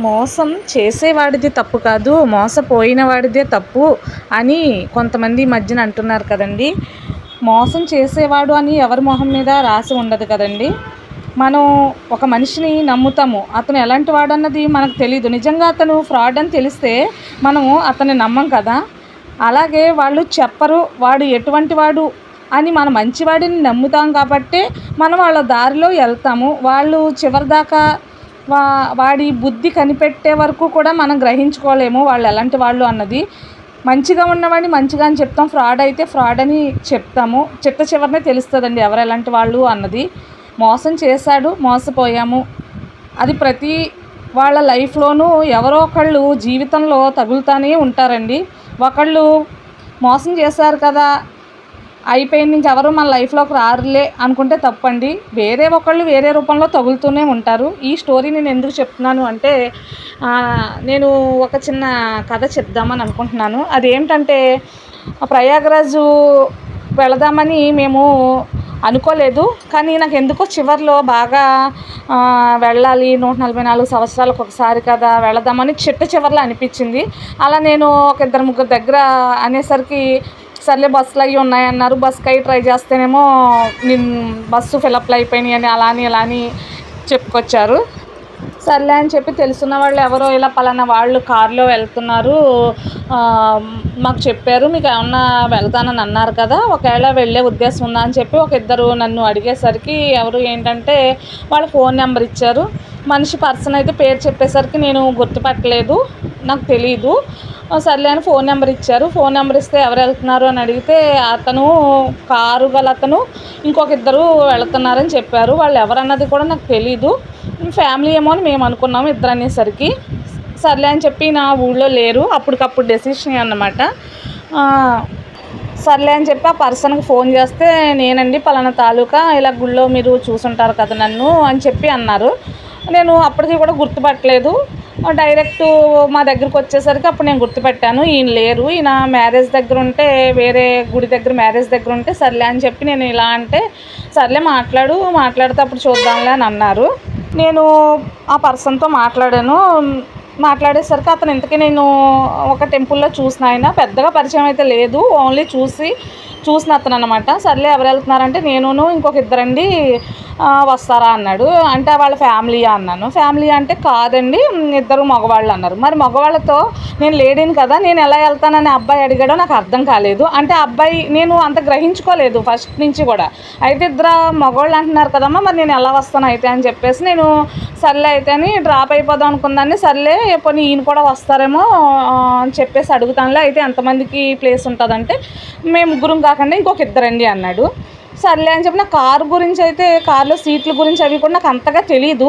మోసం చేసేవాడిది తప్పు కాదు మోసపోయిన వాడిదే తప్పు అని కొంతమంది ఈ మధ్యన అంటున్నారు కదండి. మోసం చేసేవాడు అని ఎవరి మొహం మీద రాసి ఉండదు కదండి. మనం ఒక మనిషిని నమ్ముతాము. అతను ఎలాంటి వాడు అన్నది మనకు తెలియదు నిజంగా అతను ఫ్రాడ్ అని తెలిస్తే మనము అతన్ని నమ్మం కదా. అలాగే వాళ్ళు చెప్పరు వాడు ఎటువంటి వాడు అని మన మంచివాడిని నమ్ముతాం కాబట్టే మనం వాళ్ళ దారిలో వెళ్తాము. వాళ్ళు చివరిదాకా వా వాడి బుద్ధి కనిపెట్టే వరకు కూడా మనం గ్రహించుకోలేము వాళ్ళు ఎలాంటి వాళ్ళు అన్నది. మంచిగా ఉన్నవాడిని మంచిగా అని చెప్తాం. ఫ్రాడ్ అయితే ఫ్రాడ్ అని చెప్తాము. చిట్ట చివరినే తెలుస్తుందండి ఎవరు ఎలాంటి వాళ్ళు అన్నది. మోసం చేశాడు మోసపోయాము. అది ప్రతి వాళ్ళ లైఫ్లోనూ ఎవరో ఒకళ్ళు జీవితంలో తగులుతానే ఉంటారండి. ఒకళ్ళు మోసం చేశారు కదా అయిపోయింది ఇంకెవరు మన లైఫ్లోకి రారులే అనుకుంటే తప్పండి. వేరే ఒకళ్ళు వేరే రూపంలో తగులుతూనే ఉంటారు. ఈ స్టోరీ నేను ఎందుకు చెప్తున్నాను అంటే నేను ఒక చిన్న కథ చెప్దామని అనుకుంటున్నాను. అదేంటంటే ప్రయాగరాజు వెళదామని మేము అనుకోలేదు. కానీ నాకు ఎందుకో చివర్లో బాగా వెళ్ళాలి నూట నలభై నాలుగు సంవత్సరాలకు ఒకసారి కదా వెళదామని చిట్ట చివర్లో అనిపించింది. అలా నేను ఒక ఇద్దరు ముగ్గురు దగ్గర అనేసరికి సర్లే బస్సులు అవి ఉన్నాయన్నారు. బస్సుకి అవి ట్రై చేస్తేనేమో నేను బస్సు ఫిలప్లు అయిపోయినాయి అని అలా అని ఇలా అని చెప్పుకొచ్చారు. సర్లే అని చెప్పి తెలుసున్న వాళ్ళు ఎవరో ఇలా పలానా వాళ్ళు కారులో వెళ్తున్నారు. మాకు చెప్పారు మీకు ఏమన్నా వెళ్తానని అన్నారు కదా ఒకవేళ వెళ్ళే ఉద్దేశం ఉందా? అని చెప్పి ఒక ఇద్దరు నన్ను అడిగేసరికి ఎవరు ఏంటంటే వాళ్ళ ఫోన్ నెంబర్ ఇచ్చారు. మనిషి పర్సన్ అయితే పేరు చెప్పేసరికి నేను గుర్తుపట్టలేదు. నాకు తెలియదు సర్లే అని ఫోన్ నెంబర్ ఇచ్చారు. ఫోన్ నెంబర్ ఇస్తే ఎవరు వెళ్తున్నారు అని అడిగితే అతను కారు గల అతను ఇంకొక ఇద్దరు వెళ్తున్నారని చెప్పారు. వాళ్ళు ఎవరన్నది కూడా నాకు తెలీదు. ఫ్యామిలీ ఏమో అని మేము అనుకున్నాము ఇద్దరు అనేసరికి. సర్లే అని చెప్పి నా ఊళ్ళో లేరు. అప్పటికప్పుడు డెసిషన్ అన్నమాట. సర్లే అని చెప్పి ఆ పర్సన్కి ఫోన్ చేస్తే నేనండి పలానా తాలూకా ఇలా గుళ్ళో మీరు చూసుంటారు కదా నన్ను అని చెప్పి అన్నారు. నేను అప్పటికి కూడా గుర్తుపట్టలేదు. డైరెక్ట్ మా దగ్గరికి వచ్చేసరికి అప్పుడు నేను గుర్తుపెట్టాను ఈయన లేరు. ఈయన మ్యారేజ్ దగ్గర ఉంటే వేరే గుడి దగ్గర మ్యారేజ్ దగ్గర ఉంటే సర్లే అని చెప్పి నేను ఇలా అంటే సర్లే మాట్లాడు మాట్లాడితే అప్పుడు చూద్దాంలే అని అన్నారు. నేను ఆ పర్సన్తో మాట్లాడాను. మాట్లాడేసరికి అతను ఇంతకీ నేను ఒక టెంపుల్లో చూసిన ఆయన. పెద్దగా పరిచయం అయితే లేదు. ఓన్లీ చూసి చూసిన అతను అనమాట సర్లే ఎవరు వెళ్తున్నారంటే నేనును ఇంకొక ఇద్దరండి వస్తారా అన్నాడు. అంటే వాళ్ళ ఫ్యామిలీ అన్నాను. ఫ్యామిలీ అంటే కాదండి ఇద్దరు మగవాళ్ళు అన్నారు. మరి మగవాళ్ళతో నేను లేడీని కదా నేను ఎలా వెళ్తానని అబ్బాయి అడిగాడో నాకు అర్థం కాలేదు. అంటే అబ్బాయి నేను అంత గ్రహించుకోలేదు ఫస్ట్ నుంచి కూడా. అయితే ఇద్దరు మగవాళ్ళు అంటున్నారు కదమ్మా మరి నేను ఎలా వస్తాను అయితే అని చెప్పేసి నేను సర్లే అయితే అని డ్రాప్ అయిపోదాం అనుకుందాన్ని. సర్లే పోనీ ఈయన కూడా వస్తారేమో అని చెప్పేసి అడుగుతానులే. అయితే ఎంతమందికి ప్లేస్ ఉంటుందంటే మేము ముగ్గురం కాకుండా ఇంకొక ఇద్దరండి అన్నాడు. సర్లే అని చెప్పి నా కారు గురించి అయితే కార్లో సీట్ల గురించి అవి కూడా నాకు అంతగా తెలీదు.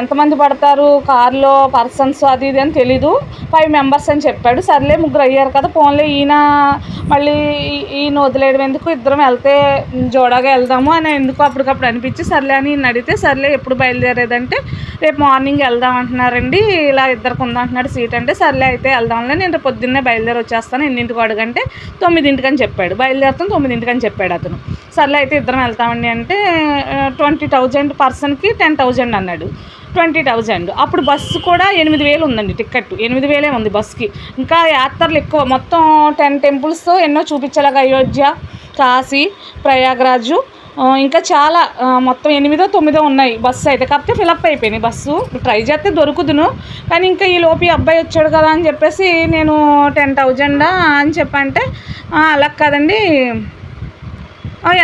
ఎంతమంది పడతారు కార్లో పర్సన్స్ అది ఇది అని తెలీదు. ఫైవ్ మెంబర్స్ అని చెప్పాడు. సర్లే ముగ్గురు అయ్యారు కదా పోన్లే ఈయన మళ్ళీ ఈయన వదిలేయడం ఎందుకు? ఇద్దరం వెళ్తే జోడాగా వెళ్దాము అని ఎందుకు అప్పటికప్పుడు అనిపించి సర్లే అని ఈయన అడిగితే సర్లే ఎప్పుడు బయలుదేరేదంటే రేపు మార్నింగ్ వెళ్దాం అంటున్నారండి. ఇలా ఇద్దరికి ఉందంటున్నాడు సీట్ అంటే సర్లే అయితే వెళ్దాంలే నేను పొద్దున్నే బయలుదేరి వచ్చేస్తాను ఎన్నింటికి అడుగంటే తొమ్మిదింటికని చెప్పాడు. బయలుదేరుతాను తొమ్మిదింటికని చెప్పాడు అతను. సర్లే అయితే ఇద్దరం వెళ్తామండి అంటే ట్వంటీ థౌజండ్ పర్సన్కి టెన్ థౌజండ్ అన్నాడు. Twenty thousand. అప్పుడు బస్సు కూడా ఎనిమిది వేలు ఉందండి టికెట్ ఎనిమిది వేలే ఉంది బస్కి ఇంకా యాత్రలు ఎక్కువ. మొత్తం టెన్ టెంపుల్స్ ఎన్నో చూపించేలాగా అయోధ్య కాశీ ప్రయాగరాజు ఇంకా చాలా మొత్తం ఎనిమిదో తొమ్మిదో ఉన్నాయి బస్సు అయితే. కాకపోతే ఫిలప్ అయిపోయినాయి బస్సు. ట్రై చేస్తే దొరుకుదును. కానీ ఇంకా ఈ లోపి అబ్బాయి వచ్చాడు కదా అని చెప్పేసి నేను టెన్ థౌజండా అని చెప్పంటే అలా కాదండి.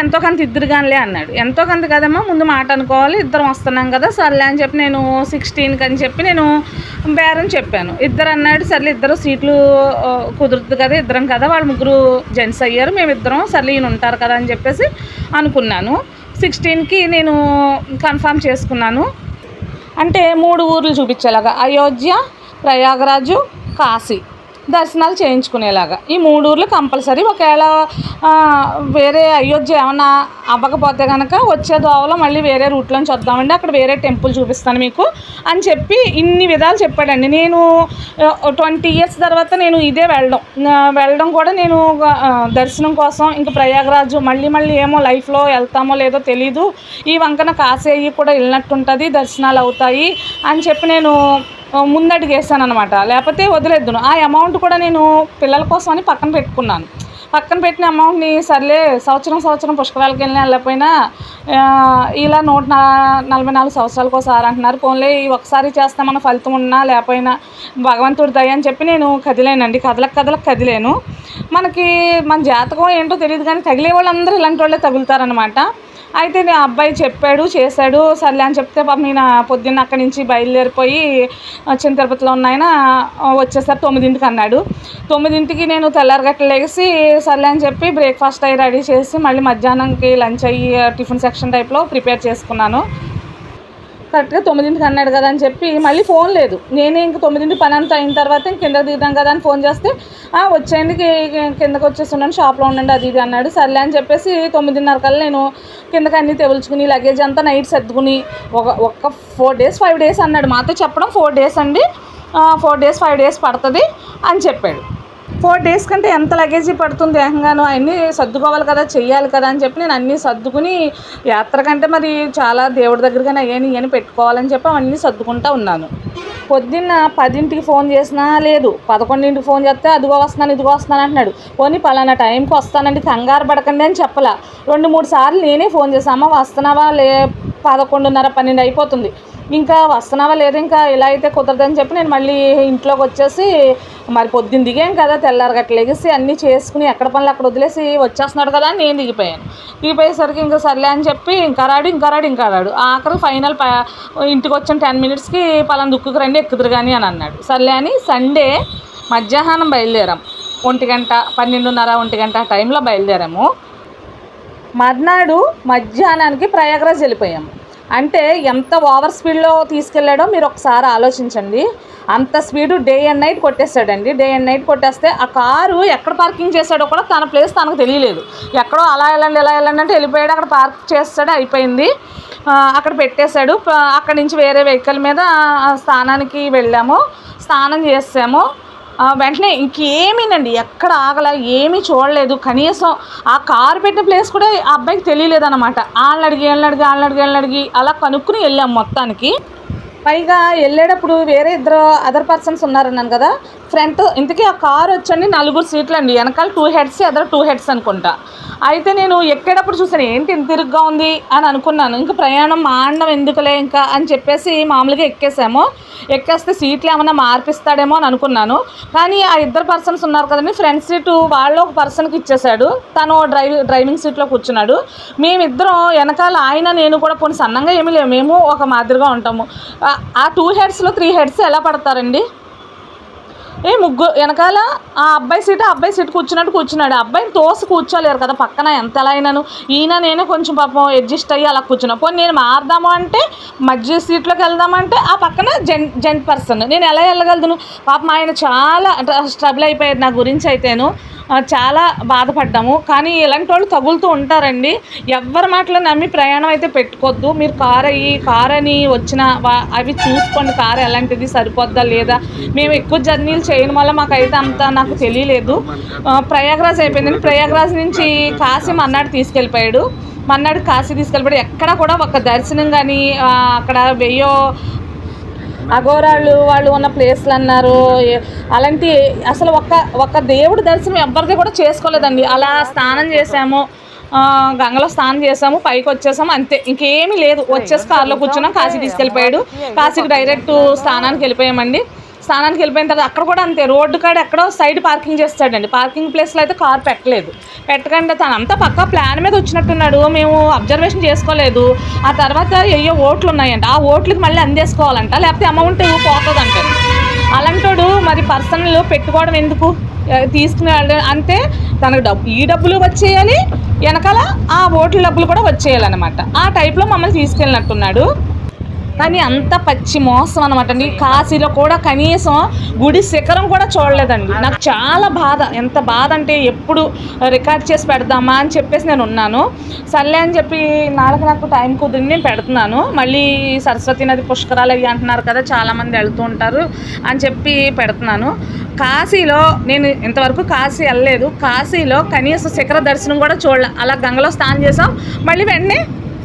ఎంతో కొంత ఇద్దరు కానిలే అన్నాడు. ఎంతో కొంత కదమ్మా ముందు మాట అనుకోవాలి ఇద్దరం వస్తున్నాం కదా సర్లే అని చెప్పి నేను సిక్స్టీన్కి అని చెప్పి నేను బేరం చెప్పాను. ఇద్దరు అన్నాడు సర్లే ఇద్దరు సీట్లు కుదురుతుంది కదా ఇద్దరం కదా వాళ్ళు ముగ్గురు జెంట్స్ అయ్యారు మేము ఇద్దరం సర్లే ఈయన ఉంటారు కదా అని చెప్పేసి అనుకున్నాను. సిక్స్టీన్కి నేను కన్ఫర్మ్ చేసుకున్నాను. అంటే మూడు ఊర్లు చూపించేలాగా అయోధ్య ప్రయాగరాజు కాశీ. దర్శనాలు చేయించుకునేలాగా. ఈ మూడు ఊర్లు కంపల్సరీ ఒకవేళ వేరే అయోధ్య ఏమన్నా అవ్వకపోతే కనుక వచ్చే దోవలో మళ్ళీ వేరే రూట్లోంచి వద్దామండి. అక్కడ వేరే టెంపుల్ చూపిస్తాను మీకు. అని చెప్పి ఇన్ని విధాలు చెప్పాడండి. నేను ట్వంటీ ఇయర్స్ తర్వాత నేను ఇదే వెళ్ళడం. వెళ్ళడం కూడా నేను దర్శనం కోసం ఇంకా ప్రయాగరాజు మళ్ళీ మళ్ళీ ఏమో లైఫ్లో వెళ్తామో లేదో తెలీదు. ఈ వంకన కాసేయి కూడా వెళ్ళినట్టుంటుంది. దర్శనాలు అవుతాయి. అని చెప్పి నేను ముందడుగు అనమాట లేకపోతే వదిలేద్దును. ఆ అమౌంట్ కూడా నేను పిల్లల కోసం అని పక్కన పెట్టుకున్నాను. పక్కన పెట్టిన అమౌంట్ని సర్లే సంవత్సరం సంవత్సరం పుష్కరాలకి వెళ్ళినా వెళ్ళకపోయినా ఇలా నూట నలభై నాలుగు సంవత్సరాలకు ఒకసారి అంటున్నారు. పోన్లే ఈ ఒకసారి చేస్తామన్న ఫలితం ఉన్నా లేకపోయినా భగవంతుడి దయ అని చెప్పి నేను కదిలేనండి. కదలకు కదలకు కదిలేను. మనకి మన జాతకం ఏంటో తెలియదు కానీ తగిలే వాళ్ళందరూ ఇలాంటి వాళ్ళే తగులుతారనమాట అయితే నా అబ్బాయి చెప్పాడు చేశాడు. సర్లే అని చెప్తే పాప నేను పొద్దున్న అక్కడి నుంచి బయలుదేరిపోయి చిన్న తిరుపతిలో ఉన్నాయన వచ్చేసరి తొమ్మిదింటికి అన్నాడు. తొమ్మిదింటికి నేను తెల్లారగట్ల లేచి సర్లే అని చెప్పి బ్రేక్ఫాస్ట్ అయ్యి రెడీ చేసి మళ్ళీ మధ్యాహ్నంకి లంచ్ అయ్యి టిఫిన్ సెక్షన్ టైప్లో ప్రిపేర్ చేసుకున్నాను. కరెక్ట్గా తొమ్మిదింటికి అన్నాడు కదా అని చెప్పి మళ్ళీ ఫోన్ లేదు. నేనే ఇంక తొమ్మిదింటి పని అంతా అయిన తర్వాత ఇంక కిందకి దిగుదాం కదా అని ఫోన్ చేస్తే వచ్చేయండి కి- కిందకి వచ్చేస్తున్నాను షాప్లో ఉండండి అది ఇది అన్నాడు. సర్లే అని చెప్పేసి తొమ్మిదిన్నర కల్లా నేను కిందకి అన్నీ తెవుల్చుకుని లగేజ్ అంతా నైట్ సర్దుకుని ఒక ఒక్క ఫోర్ డేస్ ఫైవ్ డేస్ అన్నాడు. మాతో చెప్పడం ఫోర్ డేస్ అండి. ఫోర్ డేస్ ఫైవ్ డేస్ పడుతుంది అని చెప్పాడు. ఫోర్ డేస్ కంటే ఎంత లగేజీ పడుతుంది ఏకంగాను అన్నీ సర్దుకోవాలి కదా చెయ్యాలి కదా అని చెప్పి నేను అన్నీ సర్దుకుని యాత్ర కంటే మరి చాలా దేవుడి దగ్గరగానే అయ్యాను ఇవన్నీ పెట్టుకోవాలని చెప్పి అవన్నీ సర్దుకుంటా ఉన్నాను. పొద్దున్న పదింటికి ఫోన్ చేసినా లేదు. పదకొండింటికి ఫోన్ చేస్తే అదిగో వస్తున్నాను ఇదిగో వస్తున్నాను అంటున్నాడు. పోనీ పలానా టైంకి వస్తానండి కంగారు పడకండి అని చెప్పలా. రెండు మూడు సార్లు నేనే ఫోన్ చేసామా వస్తున్నావా లే పదకొండున్నర పన్నెండు అయిపోతుంది. ఇంకా వస్తున్నావా లేదా ఇంకా ఇలా అయితే కుదరదని చెప్పి నేను మళ్ళీ ఇంట్లోకి వచ్చేసి మరి పొద్దున్న దిగాం కదా తెల్లారి లెగిసి అన్నీ చేసుకుని ఎక్కడ పనులు అక్కడ వదిలేసి వచ్చేస్తున్నాడు కదా అని నేను దిగిపోయాను. దిగిపోయేసరికి ఇంకా సర్లే అని చెప్పి ఇంకా రాడు ఇంకా రాడు ఇంకా రాడు. ఆఖరి ఫైనల్ ప ఇంటికి వచ్చిన టెన్ మినిట్స్కి పలానా దుక్కుకి రండి ఎక్కుదురు కానీ అని అన్నాడు. సర్లే అని సండే మధ్యాహ్నం బయలుదేరాం. ఒంటి గంట పన్నెండున్నర ఒంటి గంట టైంలో బయలుదేరాము. మర్నాడు మధ్యాహ్నానికి ప్రయాగరాజ్ వెళ్ళిపోయాము అంటే ఎంత ఓవర్ స్పీడ్లో తీసుకెళ్ళాడో మీరు ఒకసారి ఆలోచించండి. అంత స్పీడు డే అండ్ నైట్ కొట్టేస్తాడండి డే అండ్ నైట్ కొట్టేస్తే ఆ కారు ఎక్కడ పార్కింగ్ చేశాడో కూడా తన ప్లేస్ తనకు తెలియలేదు. ఎక్కడో అలా వెళ్ళండి ఇలా వెళ్ళండి అంటే వెళ్ళిపోయాడు అక్కడ పార్క్ చేస్తాడు అయిపోయింది. అక్కడ పెట్టేశాడు. అక్కడి నుంచి వేరే వెహికల్ మీద ఆ, స్థానానికి వెళ్ళాము. స్నానం చేసాము. వెంటనే ఇంకేమీనండి ఎక్కడ ఆగల ఏమీ చూడలేదు. కనీసం ఆ కారు పెట్టిన ప్లేస్ కూడా ఆ అబ్బాయికి తెలియలేదు అనమాట వాళ్ళని అడిగి వీళ్ళని అడిగి వాళ్ళని అడిగి అడిగి అలా కనుక్కుని వెళ్ళాం మొత్తానికి. పైగా వెళ్ళేటప్పుడు వేరే ఇద్దరు అదర్ పర్సన్స్ ఉన్నారన్నాను కదా ఫ్రంట్ ఇంతకీ ఆ కార్ వచ్చండి నలుగురు సీట్లు అండి వెనకాల టూ హెడ్స్ ఎదర టూ హెడ్స్ అనుకుంటా. అయితే నేను ఎక్కేటప్పుడు చూసాను ఏంటి ఇంత తిరుగ్గా ఉంది అని అనుకున్నాను. ఇంకా ప్రయాణం మాండం ఎందుకులే ఇంకా అని చెప్పేసి మామూలుగా ఎక్కేసాము. ఎక్కేస్తే సీట్లు ఏమైనా మార్పిస్తాడేమో అని అనుకున్నాను. కానీ ఆ ఇద్దరు పర్సన్స్ ఉన్నారు కదండి ఫ్రంట్ సీటు వాళ్ళు ఒక పర్సన్కి ఇచ్చేశాడు. తను డ్రైవ్ డ్రైవింగ్ సీట్లో కూర్చున్నాడు. మేమిద్దరం వెనకాల ఆయన నేను కూడా పోనీ సన్నంగా ఏమీ లేవు. మేము ఒక మాదిరిగా ఉంటాము. ఆ- టూ హెడ్స్లో త్రీ హెడ్స్ ఎలా పడతారండి? ఏ ముగ్గురు వెనకాల ఆ అబ్బాయి సీట్ ఆ అబ్బాయి సీట్ కూర్చున్నట్టు కూర్చున్నాడు. ఆ అబ్బాయిని తోసి కూర్చోలేరు కదా. పక్కన ఎంత ఎలా అయినాను ఈయన నేను కొంచెం పాపం అడ్జస్ట్ అయ్యి అలా కూర్చున్నా. పోనీ నేను మారదాము అంటే మధ్య సీట్లోకి వెళ్దామంటే ఆ పక్కన జెన్ జెంట్ పర్సన్. నేను ఎలా వెళ్ళగలను? పాపం ఆయన చాలా స్ట్రగుల్ అయిపోయారు నా గురించి అయితేను. చాలా బాధపడ్డాము. కానీ ఇలాంటి వాళ్ళు తగులుతూ ఉంటారండి. ఎవరి మాటలు నమ్మి ప్రయాణం అయితే పెట్టుకోవద్దు మీరు కార్ అయ్యి కార్ అని వచ్చిన వా- అవి చూసుకోండి. కార్ ఎలాంటిది? సరిపోద్దా లేదా? మేము ఎక్కువ జర్నీలు చేయడం వల్ల మాకైతే అంత నాకు తెలియలేదు. ప్రయాగరాజ్ అయిపోయిందని ప్రయాగరాజ్ నుంచి కాశీ మన్నాడు తీసుకెళ్ళిపోయాడు. మన్నాడు కాశీ తీసుకెళ్ళిపోయాడు. ఎక్కడ కూడా ఒక దర్శనం కానీ అక్కడ వెయ్యో అఘోరాళ్ళు వాళ్ళు ఉన్న ప్లేస్లు అన్నారు. అలాంటి అసలు ఒక్క ఒక్క దేవుడి దర్శనం ఎవరిది కూడా చేసుకోలేదండి. అలా స్నానం చేసాము గంగలో స్నానం చేసాము పైకి వచ్చేసాము. అంతే. ఇంకేమీ లేదు. వచ్చేసి కారులో కూర్చున్నాం. కాశీ తీసుకెళ్ళిపోయాడు. కాశీకి డైరెక్ట్ స్నానానికి వెళ్ళిపోయామండి. స్నానానికి వెళ్ళిపోయిన తర్వాత అక్కడ కూడా అంతే. రోడ్డు కాడ ఎక్కడో సైడ్ పార్కింగ్ చేస్తాడండి. పార్కింగ్ ప్లేస్లో అయితే కార్ పెట్టలేదు. పెట్టకుండా తను అంతా పక్కా ప్లాన్ మీద వచ్చినట్టున్నాడు. మేము అబ్జర్వేషన్ చేసుకోలేదు. ఆ తర్వాత అయ్యో ఓట్లు ఉన్నాయంట. ఆ ఓట్లకి మళ్ళీ అందేసుకోవాలంట. లేకపోతే అమౌంట్ పోతుందంట. అలాంటోడు మరి పర్సనల్ పెట్టుకోవడం ఎందుకు? తీసుకునే అంటే తనకు డబ్బు ఈ డబ్బులు వచ్చేయాలి. వెనకాల ఆ ఓట్ల డబ్బులు కూడా వచ్చేయాలన్నమాట. ఆ టైప్లో మమ్మల్ని తీసుకెళ్ళినట్టున్నాడు. కానీ అంత పచ్చి మోసం అనమాట అండి కాశీలో కూడా కనీసం గుడి శిఖరం కూడా చూడలేదండి. నాకు చాలా బాధ. ఎంత బాధ అంటే ఎప్పుడు రికార్డ్ చేసి పెడదామా అని చెప్పేసి నేను ఉన్నాను. సర్లే అని చెప్పి నాలుగు నాకు టైం కుదిరి నేను పెడుతున్నాను. మళ్ళీ సరస్వతి నది పుష్కరాలు అయ్యి అంటున్నారు కదా చాలామంది వెళ్తూ ఉంటారు అని చెప్పి పెడుతున్నాను. కాశీలో నేను ఇంతవరకు కాశీ వెళ్ళలేదు. కాశీలో కనీసం శిఖర దర్శనం కూడా చూడలే. అలా గంగలో స్నానం చేసాం. మళ్ళీ వెంటనే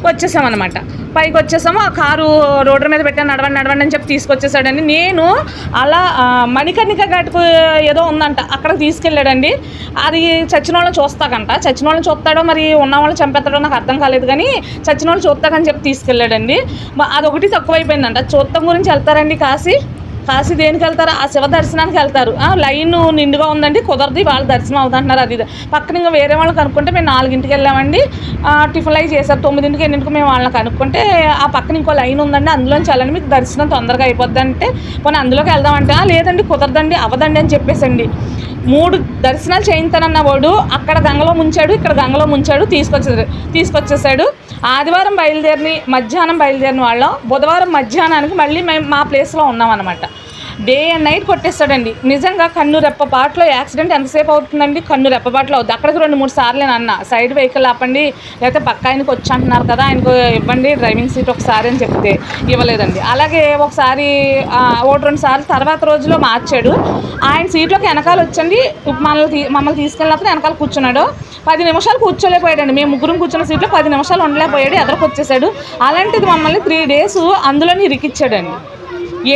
వచ్చేసామన్నమాట. పైకి వచ్చేసాము ఆ కారు రోడ్డు మీద పెట్టాను నడవండి నడవండి అని చెప్పి తీసుకొచ్చేసాడండి. నేను అలా మణికర్ణిక ఘాటుకు ఏదో ఉందంట అక్కడికి తీసుకెళ్ళాడండి. అది చచ్చిన వాళ్ళని చూస్తాకంట చచ్చిన వాళ్ళని చూస్తాడో మరి ఉన్న వాళ్ళని చంపేస్తాడో నాకు అర్థం కాలేదు కానీ చచ్చిన వాళ్ళు చూస్తాకని చెప్పి తీసుకెళ్ళాడండి. అదొకటి తక్కువైపోయిందంట. చూస్తాం గురించి వెళ్తారండి కాశీ. కాశీ దేనికి వెళ్తారు? ఆ శివ దర్శనానికి వెళ్తారు. ఆ, లైన్ నిండుగా ఉందండి. కుదరదు వాళ్ళ దర్శనం అవుతుంటున్నారు. అది పక్కన ఇంకా వేరే వాళ్ళు కనుక్కుంటే మేము నాలుగింటికి వెళ్ళామండి. టిఫిన్ అవి చేశారు. తొమ్మిదింటికి ఎన్నింటికి మేము వాళ్ళని కనుక్కుంటే ఆ పక్కన ఇంకో లైన్ ఉందండి. అందులోంచి వెళ్ళండి. మీకు దర్శనం తొందరగా అయిపోద్ది అంటే పోనీ అందులోకి వెళ్దామంటే లేదండి కుదరదండి అవదండి అని చెప్పేసండి. మూడు దర్శనాలు చేయించానన్న వాడు అక్కడ గంగలో ముంచాడు ఇక్కడ గంగలో ముంచాడు తీసుకొచ్చాడు తీసుకొచ్చేసాడు. ఆదివారం బయలుదేరిని మధ్యాహ్నం బయలుదేరిన వాళ్ళం. బుధవారం మధ్యాహ్నానికి మళ్ళీ మేము మా ప్లేస్లో ఉన్నామన్నమాట. డే అండ్ నైట్ కొట్టేస్తాడండి. నిజంగా కన్ను రెప్పపాట్లో యాక్సిడెంట్ ఎంతసేపు అవుతుందండి? కన్ను రెప్పపాట్లో అవుతుంది అక్కడికి రెండు మూడు సార్లు నేను అన్న సైడ్ వెహికల్ ఆపండి. లేకపోతే పక్క ఆయనకు వచ్చి అంటున్నారు కదా ఆయనకు ఇవ్వండి డ్రైవింగ్ సీట్ ఒకసారి అని చెప్తే ఇవ్వలేదండి. అలాగే ఒకసారి ఒకటి రెండు సార్లు తర్వాత రోజులో మార్చాడు. ఆయన సీట్లోకి వెనకాల వచ్చండి. మనల్ని తీ- మమ్మల్ని తీసుకెళ్ళినప్పుడు వెనకాల కూర్చున్నాడు. పది నిమిషాలు కూర్చోలేకపోయాడండి. మేము ముగ్గురం కూర్చున్న సీట్లో పది నిమిషాలు ఉండలేకపోయాడు ఎదరికి వచ్చేసాడు అలాంటిది మమ్మల్ని త్రీ డేస్ అందులోని ఇరికిచ్చాడండి.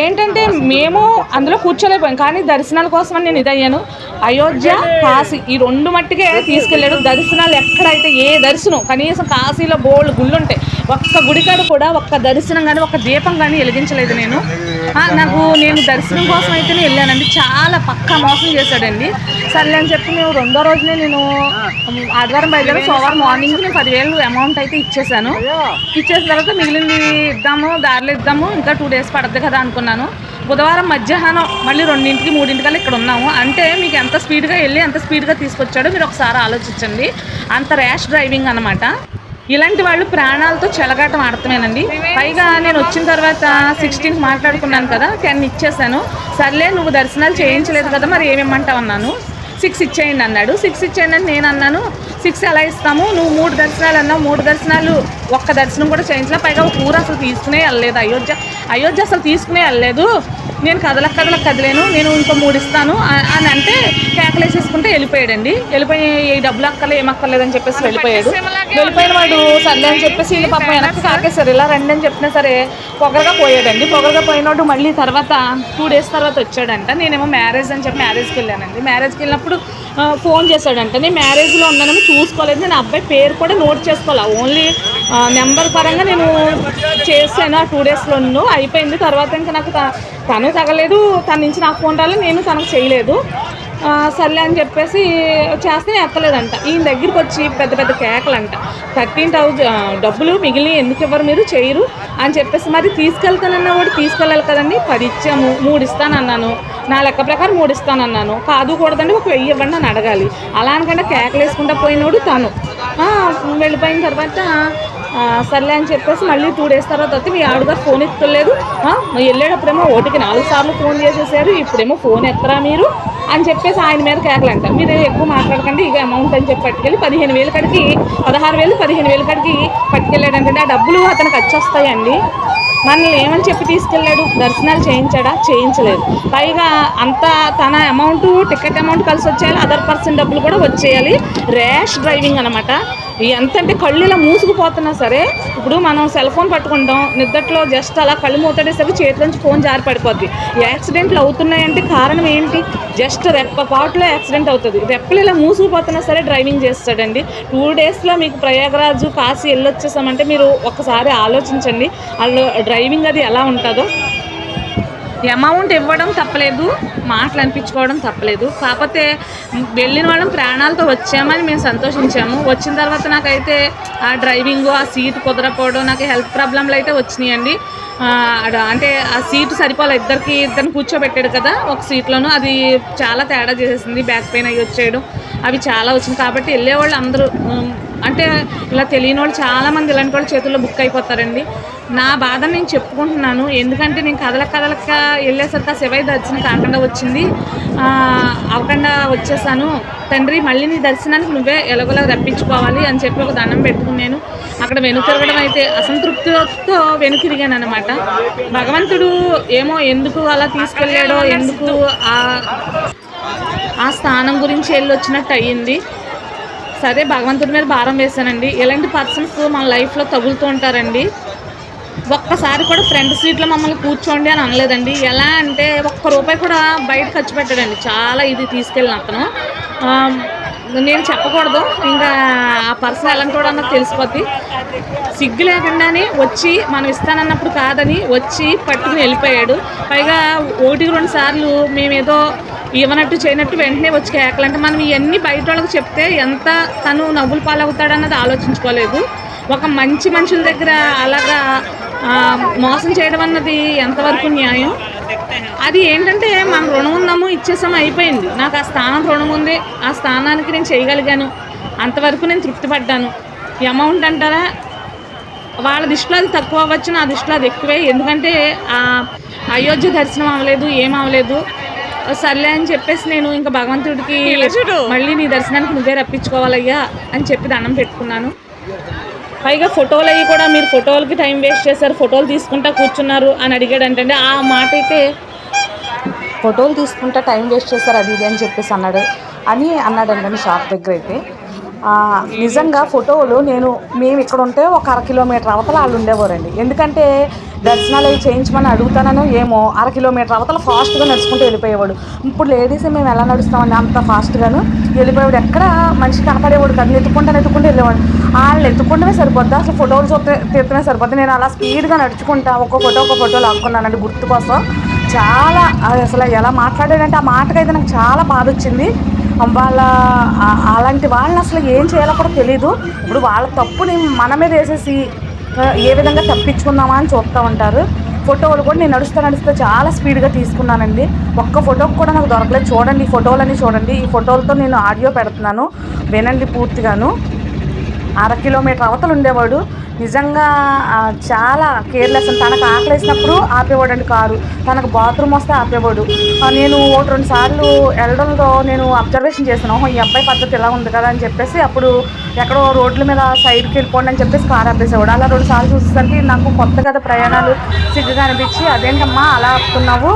ఏంటంటే మేము అందులో కూర్చోలేకపోయాం కానీ దర్శనాల కోసమని నేను ఇదయ్యాను. అయోధ్య కాశీ ఈ రెండు మట్టికే తీసుకెళ్ళాడు. దర్శనాలు ఎక్కడైతే ఏ దర్శనం కనీసం కాశీలో బోల్డ్ గుళ్ళు ఉంటాయి ఒక్క గుడికాడ కూడా ఒక్క దర్శనం కానీ ఒక్క దీపం కానీ వెలిగించలేదు నేను. నాకు నేను దర్శనం కోసం అయితేనే వెళ్ళానండి. చాలా పక్కా మోసం చేశాడండి. సర్లే అని చెప్పి మేము రెండో రోజునే నేను ఆదివారం బయలుదేరి సోమవారం మార్నింగ్ నేను పదివేలు అమౌంట్ అయితే ఇచ్చేసాను. ఇచ్చేసిన తర్వాత మిగిలింది ఇద్దాము దారిలో ఇద్దాము ఇంకా టూ డేస్ పడద్దు కదా అనుకున్నాను. బుధవారం మధ్యాహ్నం మళ్ళీ రెండింటికి మూడింటికల్లా ఇక్కడ ఉన్నాము. అంటే మీకు ఎంత స్పీడ్గా వెళ్ళి ఎంత స్పీడ్గా తీసుకొచ్చాడో మీరు ఒకసారి ఆలోచించండి. అంత ర్యాష్ డ్రైవింగ్ అనమాట ఇలాంటి వాళ్ళు ప్రాణాలతో చెలగాటం ఆడతామేనండి పైగా నేను వచ్చిన తర్వాత సిక్స్టీన్కి మాట్లాడుకున్నాను కదా టెన్ ఇచ్చేసాను. సర్లే నువ్వు దర్శనాలు చేయించలేదు కదా మరి ఏమిమ్మంటావు అన్నాను. సిక్స్ ఇచ్చేయండి అన్నాడు. సిక్స్ ఇచ్చేయండి అని నేను అన్నాను. సిక్స్ ఎలా ఇస్తాము? నువ్వు మూడు దర్శనాలు అన్నావు. మూడు దర్శనాలు ఒక్క దర్శనం కూడా చేయించలే పైగా ఒక ఊరు అసలు తీసుకునే వెళ్ళలేదు. అయోధ్య అయోధ్య అసలు తీసుకునే వెళ్ళలేదు. నేను కదలక కదలక కదలేను నేను ఇంకో మూడు ఇస్తాను. అని అంటే కేకలేసేసుకుంటే వెళ్ళిపోయాడండి. వెళ్ళిపోయి ఈ డబ్బులు అక్కలే ఏం అక్కర్లేదని చెప్పేసి వెళ్ళిపోయాడు. వెళ్ళిపోయిన వాడు సర్లే అని చెప్పేసి వీళ్ళు పాపం వెనక్కి కాకేశారు. ఇలా రండి అని చెప్పినా సరే పొగరగా పోయాడండి. పొగరగా పోయినోడు మళ్ళీ తర్వాత టూ డేస్ తర్వాత వచ్చాడంట. నేనేమో మ్యారేజ్ అని చెప్పి మ్యారేజ్కి వెళ్ళానండి. మ్యారేజ్కి వెళ్ళినప్పుడు ఫోన్ చేశాడంట. నేను మ్యారేజ్లో ఉన్నానని చూసుకోలేదు. నేను అబ్బాయి పేరు కూడా నోట్ చేసుకోవాలి? ఓన్లీ నెంబర్ పరంగా నేను చేశాను ఆ టూ డేస్లో అయిపోయింది. తర్వాత ఇంకా నాకు త- తను తగలేదు. తన నుంచి నాకు ఫోన్ రాలేదు. నేను తనకు చేయలేదు. సర్లే అని చెప్పేసి చేస్తే ఎత్తలేదంట. ఈయన దగ్గరికి వచ్చి పెద్ద పెద్ద కేకలంట. థర్టీన్ థౌజండ్ డబ్బులు మిగిలి ఎందుకు ఇవ్వరు మీరు? చేయరు. అని చెప్పేసి మరి తీసుకెళ్తానన్నా కూడా తీసుకెళ్ళాలి కదండి. పది ఇచ్చాము మూడు ఇస్తానన్నాను. నా లెక్క ప్రకారం మూడు ఇస్తానన్నాను. కాదు కూడదండి ఒక వెయ్యి ఇవ్వండి అని అడగాలి. అలా అనకుండా కేకలు వేసుకుంటా పోయినోడు తను. వెళ్ళిపోయిన తర్వాత సర్లే అని చెప్పేసి మళ్ళీ టూ డేస్ తర్వాత వచ్చి మీ ఆవిడగారు ఫోన్ ఎత్తలేదు. వెళ్ళేటప్పుడేమో ఓటికి నాలుగు సార్లు ఫోన్ చేసేసారు ఇప్పుడేమో ఫోన్ ఎత్తరా మీరు? అని చెప్పేసి ఆయన మీద కేకలంట. మీరు ఎక్కువ మాట్లాడకండి ఇక అమౌంట్ అని చెప్పి పట్టుకెళ్ళి పదిహేను వేలు కడికి పదహారు వేలు పదిహేను వేలు కడికి పట్టుకెళ్ళాడంటే ఆ డబ్బులు అతనికి ఖర్చు వస్తాయండి మనల్ని ఏమని చెప్పి తీసుకెళ్ళాడు? దర్శనాలు చేయించాడా? చేయించలేదు. పైగా అంత తన అమౌంట్ టికెట్ అమౌంట్ కలిసి వచ్చేయాలి అదర్ పర్సన్ డబ్బులు కూడా వచ్చేయాలి. ర్యాష్ డ్రైవింగ్ అనమాట ఎంత అంటే కళ్ళు ఇలా మూసుకుపోతున్నా సరే ఇప్పుడు మనం సెల్ ఫోన్ పట్టుకుంటాం నిద్దట్లో జస్ట్ అలా కళ్ళు మూతడేసరికి చేతిలోంచి ఫోన్ జారి పడిపోద్ది యాక్సిడెంట్లు అవుతున్నాయంటే కారణం ఏంటి? జస్ట్ రెప్పపాటులో యాక్సిడెంట్ అవుతుంది. రెప్పలు ఇలా మూసుకుపోతున్నా సరే డ్రైవింగ్ చేస్తాడండి. టూ డేస్లో మీకు ప్రయాగరాజు కాశీ వెళ్ళొచ్చేసామంటే మీరు ఒకసారి ఆలోచించండి. వాళ్ళు డ్రైవింగ్ అది ఎలా ఉంటుందో. అమౌంట్ ఇవ్వడం తప్పలేదు మాటలు అనిపించుకోవడం తప్పలేదు. కాకపోతే వెళ్ళిన వాళ్ళం ప్రాణాలతో వచ్చామని మేము సంతోషించాము. వచ్చిన తర్వాత నాకైతే ఆ డ్రైవింగ్ ఆ సీట్ కుదరకపోవడం నాకు హెల్త్ ప్రాబ్లంలు అయితే వచ్చినాయండి. అంటే ఆ సీట్ సరిపోలే ఇద్దరికి ఇద్దరిని కూర్చోబెట్టాడు కదా ఒక సీట్లోనూ అది చాలా తేడా చేసేసింది బ్యాక్ పెయిన్ అయ్యి వచ్చేయడం. అవి చాలా వచ్చింది. కాబట్టి వెళ్ళేవాళ్ళు అందరూ అంటే ఇలా తెలియని వాళ్ళు చాలామంది ఇలాంటి వాళ్ళు చేతుల్లో బుక్ అయిపోతారండి. నా బాధ నేను చెప్పుకుంటున్నాను. ఎందుకంటే నేను కదలక కదలక వెళ్ళేసరికి ఆ శివయ్య దర్శనం కాకుండా వచ్చింది. అవకుండా వచ్చేసాను. తండ్రి మళ్ళీ నీ దర్శనానికి నువ్వే ఎలాగోలా రప్పించుకోవాలి అని చెప్పి ఒక దండం పెట్టుకుని నేను అక్కడ వెనుతిరగడం అయితే అసంతృప్తితో వెనుతిరిగాను అనమాట భగవంతుడు ఏమో ఎందుకు అలా తీసుకెళ్ళాడో ఎందుకు ఆ ఆ స్థానం గురించి వెళ్ళి వచ్చినట్టు అయ్యింది. సరే భగవంతుడి మీద భారం వేశానండి. ఇలాంటి పర్సన్స్ మన లైఫ్లో తగులుతూ ఉంటారండి. ఒక్కసారి కూడా ఫ్రంట్ సీట్లో మమ్మల్ని కూర్చోండి అని అనలేదండి. ఎలా అంటే ఒక్క రూపాయి కూడా బయట ఖర్చు పెట్టాడండి. చాలా ఇది తీసుకెళ్ళిన అతను. నేను చెప్పకూడదు. ఇంకా ఆ పర్సన్ ఎలాంటి కూడా నాకు తెలిసిపోద్ది. సిగ్గు లేకుండానే వచ్చి మనం ఇస్తానన్నప్పుడు కాదని వచ్చి పట్టుకుని వెళ్ళిపోయాడు. పైగా ఒకటి రెండు సార్లు మేమేదో ఇవ్వనట్టు చేయనట్టు వెంటనే వచ్చి కేకలంటే మనం ఇవన్నీ బయట వాళ్ళకి చెప్తే ఎంత తను నవ్వులు పాలవుతాడన్నది ఆలోచించుకోలేదు. ఒక మంచి మనుషుల దగ్గర అలాగా మోసం చేయడం అన్నది ఎంతవరకు న్యాయం? అది ఏంటంటే మనం రుణం ఉందాము ఇచ్చేసాము అయిపోయింది. నాకు ఆ స్థానం రుణం ఉంది ఆ స్థానానికి నేను చేయగలిగాను. అంతవరకు నేను తృప్తి పడ్డాను. అమౌంట్ అంటారా? వాళ్ళ దృష్టిలో అది తక్కువ అవ్వచ్చు నా దృష్టిలో అది ఎక్కువే. ఎందుకంటే ఆ అయోధ్య దర్శనం అవ్వలేదు ఏం అవ్వలేదు. సర్లే అని చెప్పేసి నేను ఇంకా భగవంతుడికి మళ్ళీ నీ దర్శనానికి నువ్వే రప్పించుకోవాలయ్యా అని చెప్పి దండం పెట్టుకున్నాను. పైగా ఫోటోలు అవి కూడా మీరు ఫోటోలకి టైం వేస్ట్ చేశారు ఫోటోలు తీసుకుంటా కూర్చున్నారు అని అడిగాడు అంటే ఆ మాట అయితే ఫోటోలు తీసుకుంటా టైం వేస్ట్ చేశారు అది ఇది అని చెప్పేసి అన్నాడు. అని అన్నాడండి షాప్ దగ్గర అయితే నిజంగా ఫోటోలు నేను మేము ఇక్కడ ఉంటే ఒక అర కిలోమీటర్ అవతల వాళ్ళు ఉండేవారండి. ఎందుకంటే దర్శనాలు అవి చేయించమని అడుగుతానో ఏమో అర కిలోమీటర్ అవతల ఫాస్ట్గా నడుచుకుంటూ వెళ్ళిపోయేవాడు. ఇప్పుడు లేడీస్ మేము ఎలా నడుస్తామండి అంత ఫాస్ట్గాను? వెళ్ళిపోయేవాడు ఎక్కడ మనిషి కనపడేవాడు కదా ఎత్తుకుంటాను ఎత్తుకుంటూ వెళ్ళేవాడు. వాళ్ళు ఎత్తుకుంటేనే సరిపోద్ది అసలు ఫోటోలు చూస్తే తీర్తనే సరిపోద్ది. నేను అలా స్పీడ్గా నడుచుకుంటా ఒక్క ఫోటో ఒక ఫోటో లాక్కున్నానండి గుర్తు కోసం. చాలా అసలు ఎలా మాట్లాడాడంటే ఆ మాటకైతే నాకు చాలా బాధ వచ్చింది వాళ్ళ అలాంటి వాళ్ళని అసలు ఏం చేయాలో కూడా తెలీదు. ఇప్పుడు వాళ్ళ తప్పుని మన మీద వేసేసి ఏ విధంగా తప్పించుకుందామా అని చూస్తూ ఉంటారు. ఫోటోలు కూడా నేను నడుస్తూ నడుస్తూ చాలా స్పీడ్గా తీసుకున్నానండి. ఒక్క ఫోటోకి కూడా నాకు దొరకలేదు. చూడండి ఈ ఫోటోలన్నీ చూడండి. ఈ ఫోటోలతో నేను ఆడియో పెడుతున్నాను. వినండి పూర్తిగాను. అర కిలోమీటర్ అవతలు ఉండేవాడు. నిజంగా చాలా కేర్లెస్. తనకు ఆకలేసినప్పుడు ఆపేవాడండి కారు. తనకు బాత్రూమ్ వస్తే ఆపేవాడు. నేను ఒకటి రెండు సార్లు వెళ్ళడంలో నేను అబ్జర్వేషన్ చేశాను. ఈ అబ్బాయి పద్ధతి ఇలా ఉంది కదా అని చెప్పేసి అప్పుడు ఎక్కడో రోడ్ల మీద సైడ్కి వెళ్ళిపోండి అని చెప్పేసి కారు ఆపేసేవాడు. అలా రెండు సార్లు చూసేసరికి నాకు కొత్త కదా ప్రయాణాలు సిగ్గుగా అనిపించి అదేంటమ్మా అలా ఆపుతున్నావు?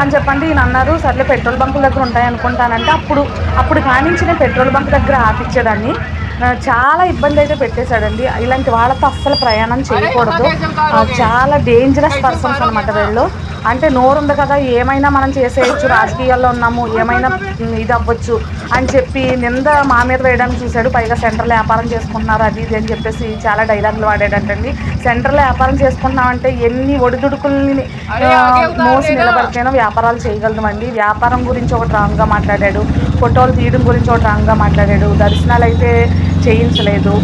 అని చెప్పండి. ఈయన అన్నారు సర్లే పెట్రోల్ బంకుల దగ్గర ఉంటాయి అనుకుంటానంటే అప్పుడు అప్పుడు కానించి నేను పెట్రోల్ బంక్ దగ్గర ఆపిచ్చేదాన్ని. చాలా ఇబ్బంది అయితే పెట్టేశాడండి. ఇలాంటి వాళ్ళతో అస్సలు ప్రయాణం చేయకూడదు. చాలా డేంజరస్ పర్సన్స్ అనమాట వీళ్ళు. అంటే నోరు ఉంది కదా ఏమైనా మనం చేసేయచ్చు రాజకీయాల్లో ఉన్నాము ఏమైనా ఇది అవ్వచ్చు అని చెప్పి నింద మా మీద వేయడానికి చూశాడు. పైగా సెంటర్లో వ్యాపారం చేసుకుంటున్నారు అది ఇది అని చెప్పేసి చాలా డైలాగులు వాడాడంటండి. సెంటర్లో వ్యాపారం చేసుకుంటున్నామంటే ఎన్ని ఒడిదుడుకుల్ని మోసి నిలబడితేనో వ్యాపారాలు చేయగలమండి. వ్యాపారం గురించి ఒకటి రాంగ్గా మాట్లాడాడు. ఫోటోలు తీయడం గురించి ఒకటి రాంగ్గా మాట్లాడాడు. దర్శనాలు అయితే చేయించలేదు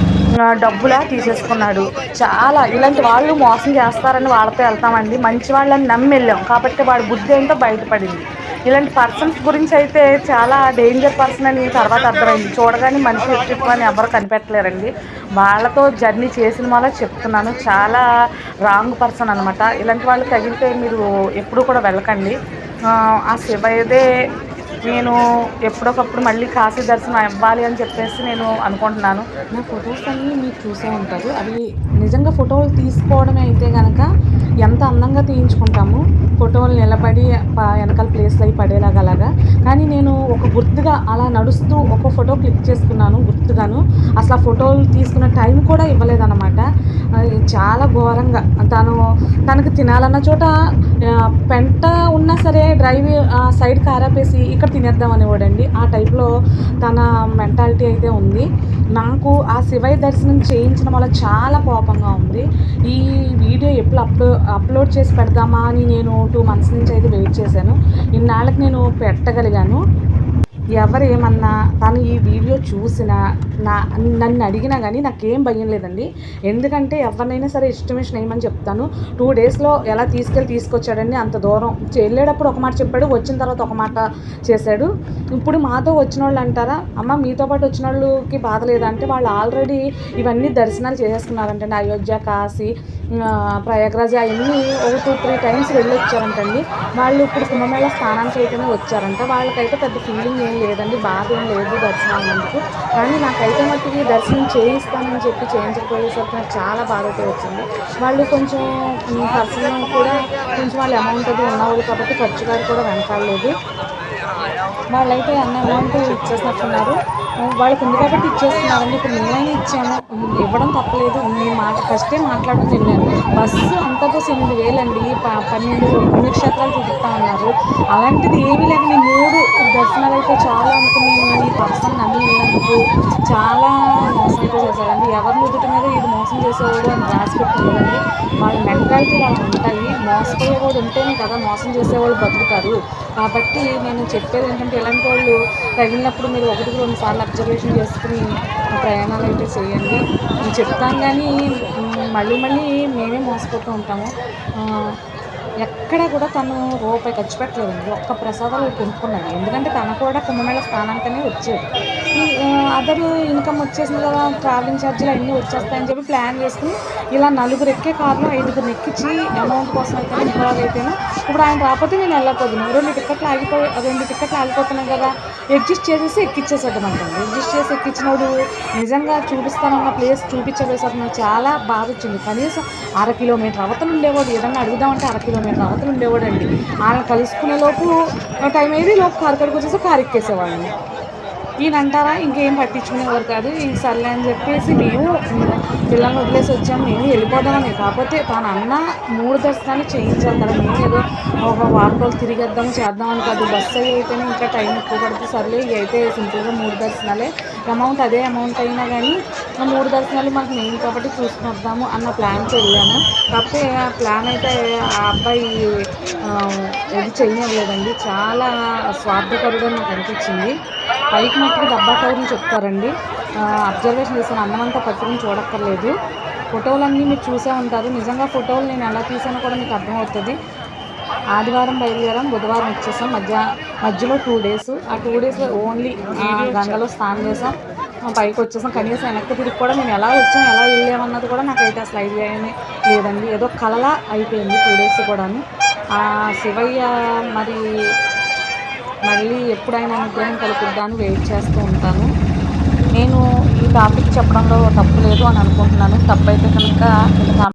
డబ్బులా తీసేసుకున్నాడు. చాలా ఇలాంటి వాళ్ళు మోసం చేస్తారని వాళ్ళతో వెళ్తామండి. మంచి వాళ్ళని నమ్మి వెళ్ళాం. కాబట్టి వాడి బుద్ధి ఏంటో బయటపడింది. ఇలాంటి పర్సన్స్ గురించి అయితే చాలా డేంజర్ పర్సన్ అని తర్వాత అర్థమైంది. చూడగానే మనిషి వ్యక్తిత్వాన్ని ఎవరు కనిపెట్టలేరండి. వాళ్ళతో జర్నీ చేసిన వాళ్ళ చెప్తున్నాను. చాలా రాంగ్ పర్సన్ అనమాట ఇలాంటి వాళ్ళు తగిలితే మీరు ఎప్పుడూ కూడా వెళ్ళకండి. ఆ, శివ శివయ్యదే నేను ఎప్పుడొకప్పుడు మళ్ళీ కాశీ దర్శనం ఇవ్వాలి అని చెప్పేసి నేను అనుకుంటున్నాను. నా ఫొటోస్ అన్నీ మీరు చూసే ఉంటారు. అవి నిజంగా ఫోటోలు తీసుకోవడమే అయితే కనుక ఎంత అందంగా తీయించుకుంటాము ఫోటోలు నిలబడి వెనకాల ప్లేస్లో అవి పడేలాగా అలాగా. కానీ నేను ఒక గుర్తుగా అలా నడుస్తూ ఒక ఫోటో క్లిక్ చేసుకున్నాను గుర్తుగాను. అసలు ఆ ఫోటోలు తీసుకున్న టైం కూడా ఇవ్వలేదన్నమాట. అది చాలా ఘోరంగా. తను తనకు తినాలన్న చోట పెంట ఉన్నా సరే డ్రైవ్ సైడ్ కారాపేసి ఇక్కడ తినేద్దాం అనేవాడండి ఆ టైప్లో తన మెంటాలిటీ అయితే ఉంది. నాకు ఆ శివయ్య దర్శనం చేయించడం వల్ల చాలా కోపంగా ఉంది. ఈ వీడియో ఎప్పుడు అప్లో అప్లోడ్ చేసి పెడదామా అని నేను టూ మంత్స్ నుంచి అయితే వెయిట్ చేశాను. ఇన్నాళ్ళకి నేను పెట్టగలిగాను. ఎవరు ఏమన్నా తను ఈ వీడియో చూసినా నా నన్ను అడిగినా కానీ నాకేం భయం లేదండి. ఎందుకంటే ఎవరినైనా సరే ఎస్టిమేషన్ వేయమని చెప్తాను. టూ డేస్లో ఎలా తీసుకెళ్ళి తీసుకొచ్చాడని అంత దూరం. వెళ్ళేటప్పుడు ఒక మాట చెప్పాడు వచ్చిన తర్వాత ఒక మాట చేశాడు. ఇప్పుడు మాతో వచ్చిన వాళ్ళు అంటారా? అమ్మ మీతో పాటు వచ్చిన వాళ్ళకి బాధ లేదా? అంటే వాళ్ళు ఆల్రెడీ ఇవన్నీ దర్శనాలు చేసేసుకున్నారంటండి అయోధ్య కాశీ ప్రయాగరాజ్ అవన్నీ ఒక టూ త్రీ టైమ్స్ వెళ్ళి వచ్చారంటండి వాళ్ళు ఇప్పుడు కుంభమేళ స్నానానికి అయితేనే వచ్చారంట. వాళ్ళకైతే పెద్ద ఫీలింగ్ ఏం లేదండి బాధ ఏం లేదు దర్శనం అన్నందుకు కానీ నాకైతే మట్టుకి దర్శనం చేయిస్తానని చెప్పి చేయించకపోయేసరికి నాకు చాలా బాధ అయితే వచ్చింది. వాళ్ళు కొంచెం పర్సనల్ కూడా కొంచెం వాళ్ళ అమౌంట్ అది ఉన్నవాళ్ళు కాబట్టి ఖర్చు గారు కూడా వెనకాలేదు వాళ్ళైతే అన్న అమౌంట్ ఇచ్చేసినట్టున్నారు. వాళ్ళకి ఉంది కాబట్టి ఇచ్చేస్తున్నారండి ఇప్పుడు నిన్ననే ఇచ్చాను ఇవ్వడం తప్పలేదు. మీ మాట ఫస్టే మాట్లాడుకుని వెళ్ళాను బస్సు అంతకు ఎనిమిది వేలండి. ప- పన్నెండు పుణ్యక్షేత్రాలు చూపిస్తా ఉన్నారు. అలాంటిది ఏమీ లేక నేను మూడు దర్శనాలు అయితే చాలా అనుకున్నాను ఈ పర్సన్ నమ్మి వెళ్ళినందుకు చాలా మోసం అయితే చేశారండి ఎవరిని ఎదుటి మీద ఇది మోసం చేసేవాడు అని రాసి పెట్టుకుందండి వాళ్ళ మెంటాలిటీ వాళ్ళకి ఉంటాయి. మోసపోయేవాడు ఉంటేనే కదా మోసం చేసేవాళ్ళు బతుకుతారు. కాబట్టి నేను చెప్పేది ఏంటంటే ఇలాంటి వాళ్ళు తగిలినప్పుడు మీరు ఒకటికి రెండు సార్లు అబ్జర్వేషన్ చేసుకుని ప్రయాణాలు అయితే చేయండి. నేను చెప్తాను కానీ మళ్ళీ మళ్ళీ మేమే మోసపోతూ ఉంటాము. ఎక్కడ కూడా తను రూపాయి ఖర్చు పెట్టలేదండి ఒక్క ప్రసాదాలు కొనుక్కున్నాడు. ఎందుకంటే తను కూడా కుంభమేళ స్థానానికనే వచ్చేది అదర్ ఇన్కమ్ వచ్చేసింది కదా ట్రావెలింగ్ ఛార్జీలు అన్నీ వచ్చేస్తాయని చెప్పి ప్లాన్ చేసుకుని ఇలా నలుగురు ఎక్కే కార్లో ఐదుగురు ఎక్కించి అమౌంట్ కోసం అయితే ఇన్వాల్వ్ అయిపోయాను. ఇప్పుడు ఆయన రాకపోతే నేను వెళ్ళకపోదును. రెండు టికెట్లు ఆగిపోయి రెండు టికెట్లు ఆగిపోతున్నాయి కదా. అడ్జస్ట్ చేసేసి ఎక్కిచ్చేసేటమాట అడ్జస్ట్ చేసి ఎక్కించినప్పుడు నిజంగా చూపిస్తానన్న ప్లేస్ చూపించబోయేసరికి నాకు చాలా బాధ వచ్చింది. కనీసం అర కిలోమీటర్ అవతల ఉండేవాడు ఏదన్నా అడుగుదామంటే అర కిలోమీటర్ అవతల ఉండేవాడు అండి వాళ్ళని కలుసుకునే లోపు టైం అయ్యేది లోపు కారు కడికి వచ్చేసి కారు ఎక్కేసేవాడిని ఈయన అంటారా ఇంకేం పట్టించుకునేవారు కాదు. ఈ సర్లే అని చెప్పేసి మేము పిల్లల్ని వదిలేసి వచ్చాము మేము వెళ్ళిపోదామని. కాకపోతే తన అన్న మూడు దర్శనాలు చేయించాలి కదా. మేము ఏదో ఒక వారం రోజులు తిరిగేద్దాము చేద్దామని కాదు. బస్సు అయితేనే ఇంకా టైం ఎక్కువ పడితే సర్లే ఇవి అయితే సింపుల్గా మూడు దర్శనాలే. అమౌంట్ అదే అమౌంట్ అయినా కానీ ఆ మూడు దర్శనాలు మాకు మెయిన్ కాబట్టి చూసుకుని వద్దాము అన్న ప్లాన్తో వెళ్ళాము కాకపోతే ఆ ప్లాన్ అయితే ఆ అబ్బాయి ఆ, ఇది చేయలేదండి చాలా స్వార్థపరుడు నాకు అనిపించింది. పైకి మట్టుకు డబ్బా కవర్లు చెప్తారండి. అబ్జర్వేషన్ చేసిన అన్నమంతా పట్టుకుని చూడక్కర్లేదు. ఫోటోలన్నీ మీరు చూసే ఉంటారు. నిజంగా ఫోటోలు నేను ఎలా తీసానో కూడా మీకు అర్థమవుతుంది. ఆదివారం బయలుదేరాం బుధవారం వచ్చేసాం. మధ్య మధ్యలో టూ డేస్ ఆ టూ డేస్ ఓన్లీ గంగలో స్నానం చేసాం. ఆ, పైకి వచ్చేసాం. కనీసం వెనక్కి తిరిగి కూడా మేము ఎలా వచ్చాం ఎలా వెళ్ళామన్నది కూడా నాకైతే అసలు ఐడియా లేదండి. ఏదో కలలా అయిపోయింది టూ డేస్ కూడాను. శివయ్య మరి మళ్ళీ ఎప్పుడైనా అనుగ్రహం కలుగుద్దా వెయిట్ చేస్తూ ఉంటాను. నేను ఈ టాపిక్ చెప్పడంలో తప్పు లేదు అని అనుకుంటున్నాను. తప్పు అయితే కనుక